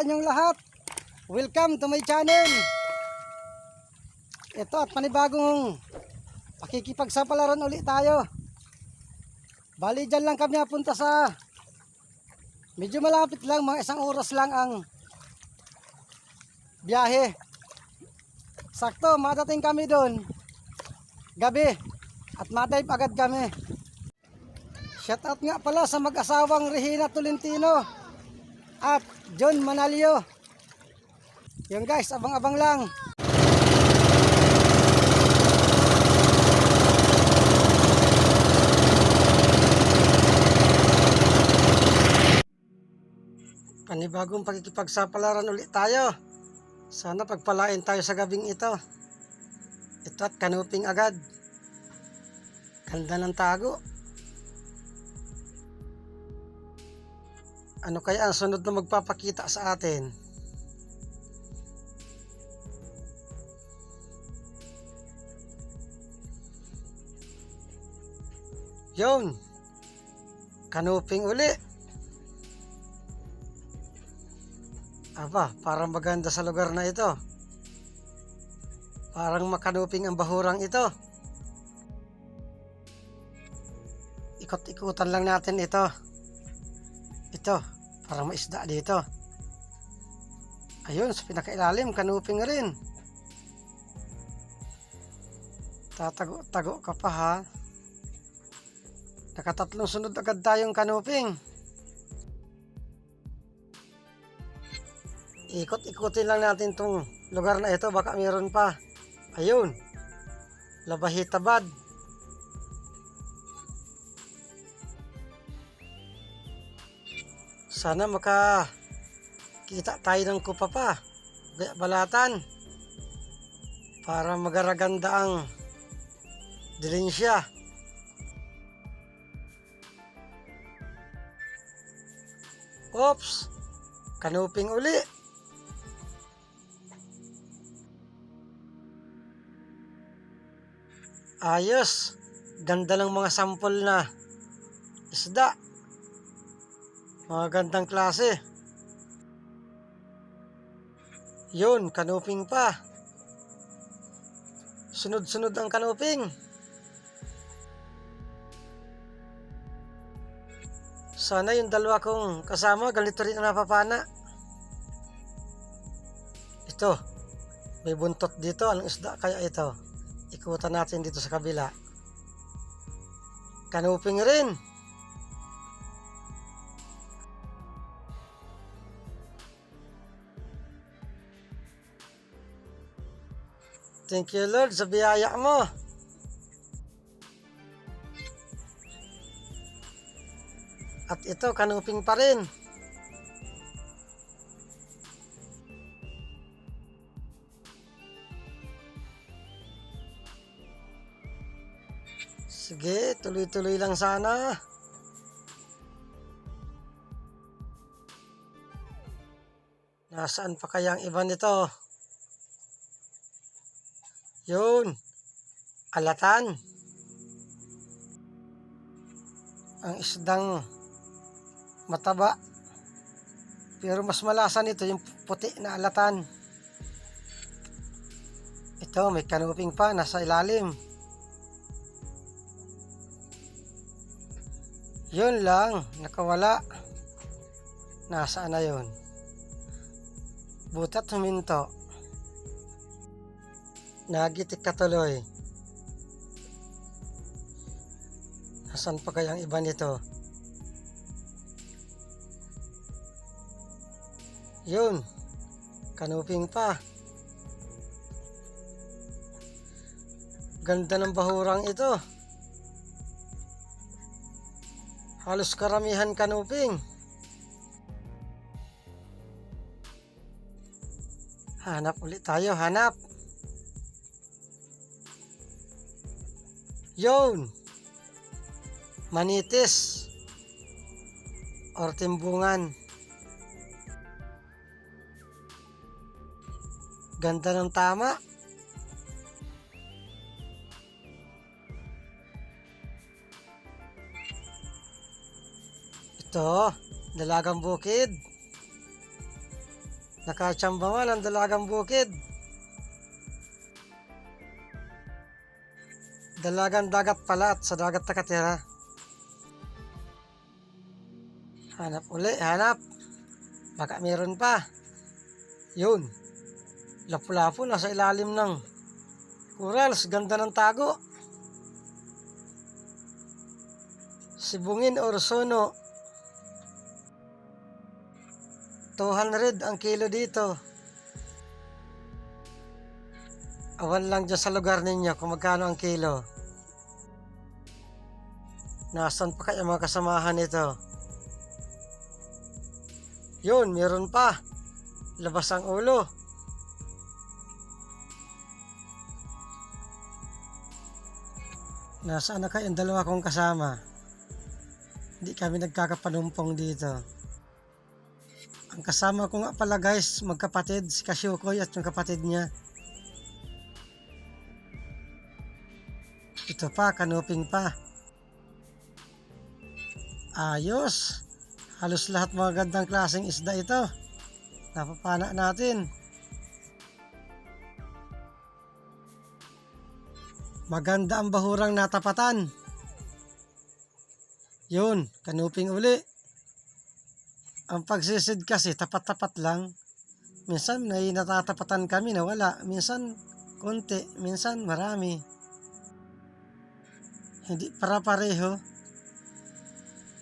sa inyong lahat. Welcome to my channel. Ito at panibagong pakikipagsapalaran ulit tayo. Bali dyan lang kami napunta sa medyo malapit lang, mga isang oras lang ang biyahe. Sakto, madating kami doon. Gabi. At madive agad kami. Shout out nga pala sa mag-asawang Regina Tolentino at John Manalio. Yung guys, abang-abang lang. Panibagong pagkikipagsapalaran ulit tayo. Sana pagpalain tayo sa gabing ito. Ito at kanuping agad. Ganda ng tago. Ano kaya ang sunod na magpapakita sa atin? Yun. Kanuping uli. Aba, parang maganda sa lugar na ito. Parang makanuping ang bahurang ito. Ikot-ikutan lang natin ito. Ito, parang maisda dito. Ayun, sa pinakailalim, kanuping rin. Tatago-tago ka pa ha. Nakatatlong sunod agad tayong kanuping. Ikot-ikutin lang natin tong lugar na ito, baka mayroon pa. Ayun, Labahitabad. Sana maka kita tayo ng kupa pa. Balatan. Para magaraganda ang dilensya. Oops! Kanuping uli. Ayos. Ganda ng mga sampol na isda. Mga gandang klase. Yun, kanuping pa. Sunod-sunod ang kanuping. Sana yung dalawa kong kasama, ganito rin ang napapana. Ito, may buntot dito. Anong isda kaya ito? Ikutan natin dito sa kabila. Kanuping rin. Thank you Lord sa biyaya mo. At ito, kanuping pa rin. Sige, tuloy-tuloy lang sana. Nasaan pa kaya ang iba nito? Yun. Alatan. Ang isdang mataba. Pero mas malasa nito yung puti na alatan. Ito, may kanuping pa nasa ilalim. Yun lang, nakawala. Nasaan na yun? Butat huminto. Nagitik ka tuloy. Nasaan pa kaya ang iba nito? Yun. Kanuping pa. Ganda ng bahurang ito. Halos karamihan kanuping. Hanap ulit tayo, hanap. Yun. Manitis. Or timbungan. Ganda ng tama. Ito, dalagang bukid. Nakachamba ang dalagang bukid. Dalagang dagat pala at sa dagat nakatira. Hanap uli, hanap. Baka meron pa. Yun. Lapu-lapu nasa ilalim ng corals. Ganda ng tago. Sibungin or sono. 200 ang kilo dito. Awan lang dyan sa lugar ninyo kung magkano ang kilo. Nasaan pa kaya mga kasamahan nito? Yun, meron pa. Labas ang ulo. Nasaan na kayong dalawa kong kasama? Hindi kami nagkakapanumpong dito. Ang kasama ko nga pala guys, magkapatid, si Kasyukoy at yung kapatid niya. Ito pa, kanuping pa. Ayos. Halos lahat mga gandang klaseng isda ito. Napapana natin. Maganda ang bahurang natapatan. Yun, kanuping uli. Ang pagsisid kasi tapat-tapat lang. Minsan may natatapatan kami na wala. Minsan konti, minsan marami. Hindi para pareho.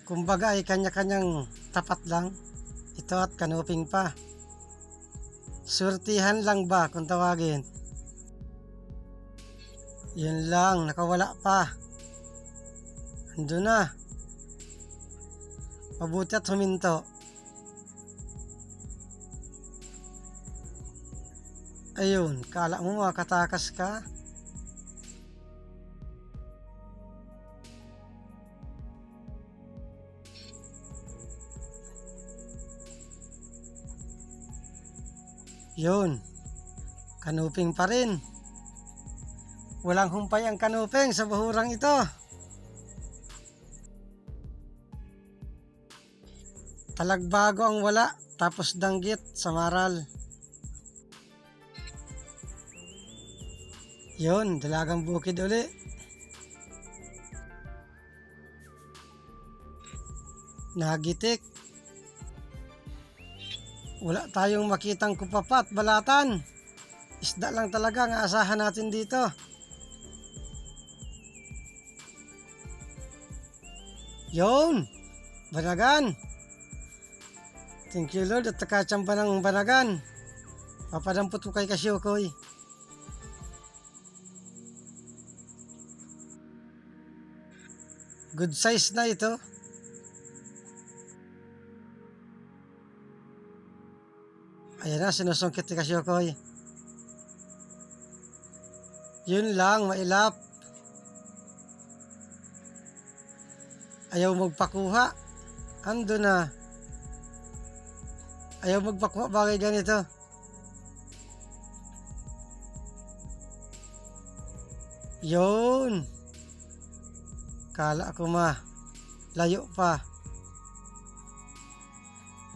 Kumbaga ay kanya-kanyang tapat lang. Ito at kanuping pa. Surtihan lang ba kung tawagin? Yun lang, nakawala pa. Ando na. Mabuti at huminto. Ayun, kala mo makatakas ka? Yun, kanuping pa rin. Walang humpay ang kanuping sa bahurang ito. Talagbago ang wala, tapos danggit sa maral. Yun, dalagang bukid uli. Nagitik. Wala tayong makitang kupapa at balatan. Isda lang talaga ang aasahan natin dito. Yun! Banagan! Thank you Lord at nakachamba ng banagan. Papadampot ko kay Kasyukoy. Good size na ito. Ayan na, sinusungkit ni Kasyukoy. Yun lang, mailap. Ayaw magpakuha. Ando na. Ayaw magpakuha bagay ganito. Yun. Kala ko ma. Layo pa.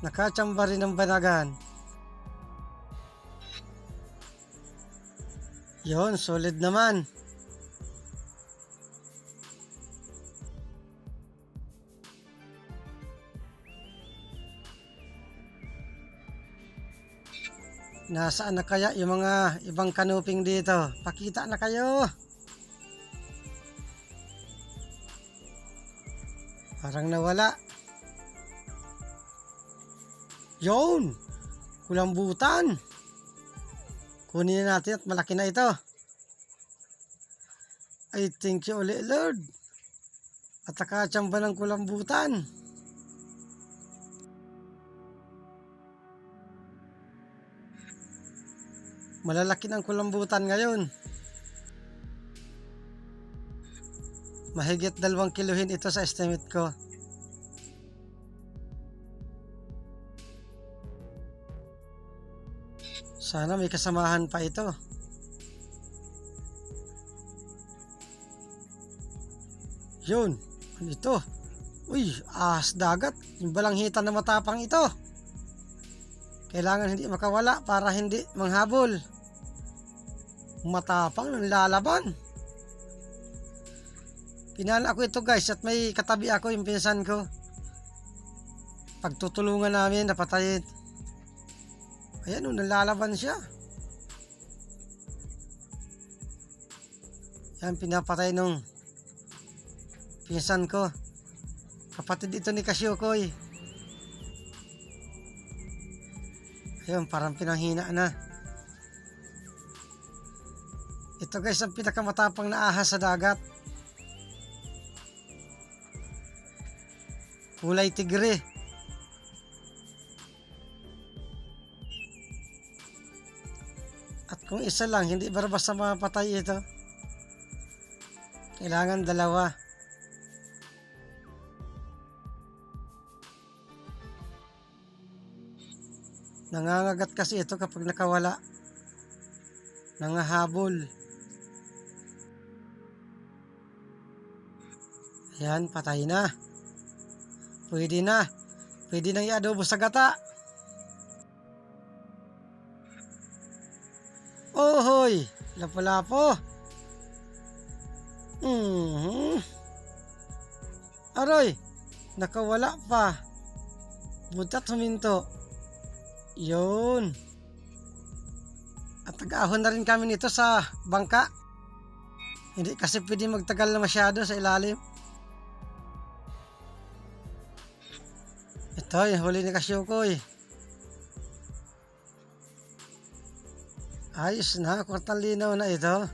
Nakachamba rin ng banagan. Yun, solid naman. Nasaan na kaya yung mga ibang kanuping dito? Pakita na kayo. Parang nawala. Yun! Kulambutan! Kunin na natin at malaki na ito. I thank you ulit Lord. At nakachamba ng kulambutan. Malalaki ng kulambutan ngayon. Mahigit dalawang kiluhin ito sa estimate ko. Sana may kasamahan pa ito. Yun. Ano ito? Uy, ahas dagat. Yung balanghita na matapang ito. Kailangan hindi makawala para hindi manghabol. Matapang ng lalaban. Pinala ko ito guys at may katabi ako yung pinsan ko. Pagtutulungan namin napatayin. Ayan o, nalalaban siya. Yan, pinapatay nung pinsan ko. Kapatid ito ni Kasyukoy. Ayun, parang pinanghina na. Ito guys, ang pinakamatapang na ahas sa dagat. Kulay tigre. At kung isa lang, hindi ba basta mapatay ito? Kailangan dalawa. Nangangagat kasi ito kapag nakawala. Nangahabol. Ayan, patay na. Pwede na. Pwede nang i-adobo sa gata. Ohoy! Lapo-lapo. Mhm. Aroy! Nakawala pa. Butat huminto. Yun. At nag-ahon na rin kami nito sa bangka. Hindi kasi pwede magtagal na masyado sa ilalim. Ito, huli ni Kasyukoy. Ayos na, kwartang linaw na ito.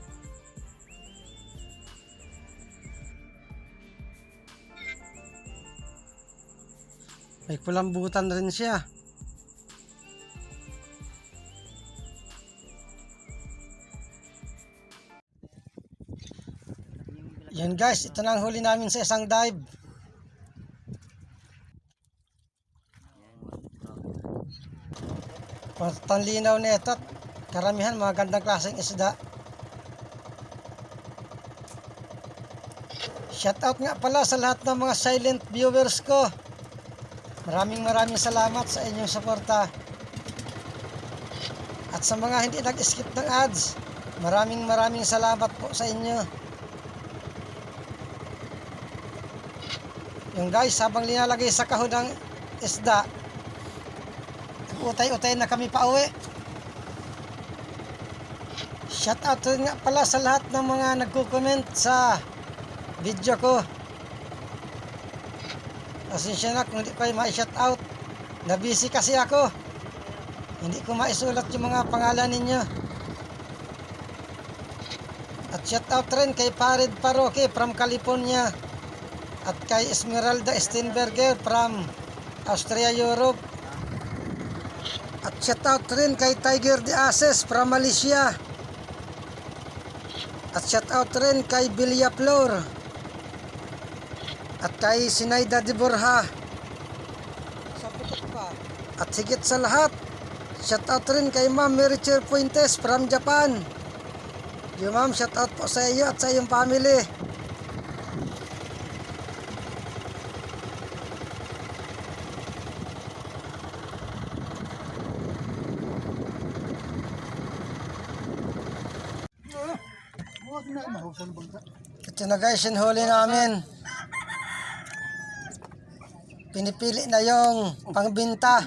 May kulambutan rin siya. Yan guys, ito na ang huli namin sa isang dive. Kwartang linaw na ito karamihan mga gandang klaseng isda. Shoutout nga pala sa lahat ng mga silent viewers ko. Maraming maraming salamat sa inyong suporta. At sa mga hindi nag-skip ng ads, maraming maraming salamat po sa inyo. Yung guys, habang linalagay sa kahon ng isda, utay-utay na kami pa uwi. Shoutout rin nga pala sa lahat ng mga nagko-comment sa video ko. Pasensya na kung hindi ko ma-shoutout. Na-busy kasi ako. Hindi ko maisulat yung mga pangalan ninyo. At shoutout rin kay Farid Paroque from California. At kay Esmeralda Steinberger from Austria, Europe. At shoutout rin kay Tiger de Aces from Malaysia. At shoutout rin kay Bilya Flor. At kay Sinaida de Borja. At higit sa lahat, shoutout rin kay Ma'am Mericher Fuentes from Japan. Yo ma'am, shoutout po sa iyo at sa iyong family. Ito na guys, yung huli namin. Pinipili na yung pangbinta.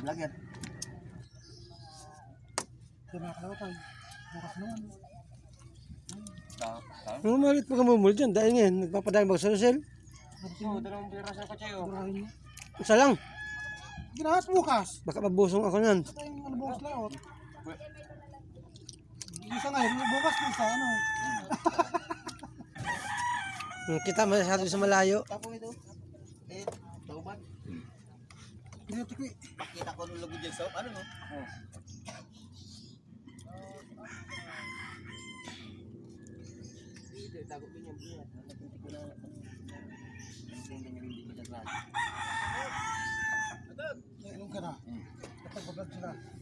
Ano malit pa ka mumul dyan? Dahil ngayon, nagpapadaan ba sa sel? Isa lang. Ginahas bukas. Baka mabusong ako yung ano bukas laot. Isa ngayon, bukas isa ano. Kita masyado sa malayo. Tapo ito. Eh, tauban. Dito ko nung lago dyan sa ano no? Inom ka na. Kapag bablog sila.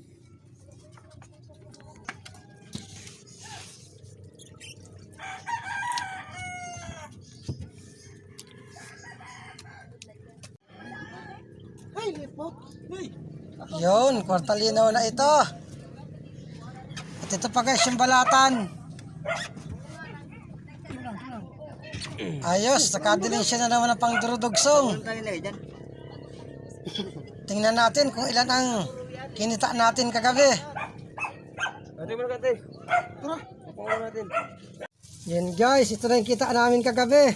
Yun, kwartalino na ito. At ito pa guys, yung balatan. Ayos, nakadiling siya na naman ng pangdurudugsong. Tingnan natin kung ilan ang kinita natin kagabi. Yan guys, ito na yung kita namin kagabi.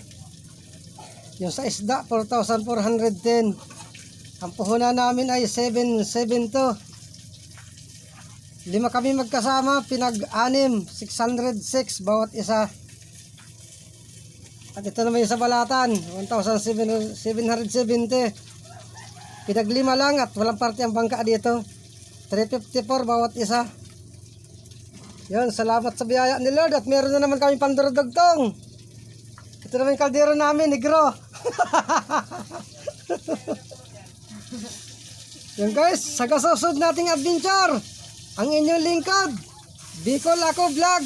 Yung sa isda, 4,410. Ang puhunan namin ay 772. Lima kami magkasama, pinag-anim, 606 bawat isa. At ito naman yung sa balatan, 1,770. Pinaglima lang at walang parte ang bangka dito. 354 bawat isa. Yun, salamat sa biyaya ni Lord at meron na naman kami pandurudugtong. Ito naman yung kaldero namin, negro. Yan guys, sa kasusod nating adventure, ang inyong lingkod, Bicol Ako Vlog.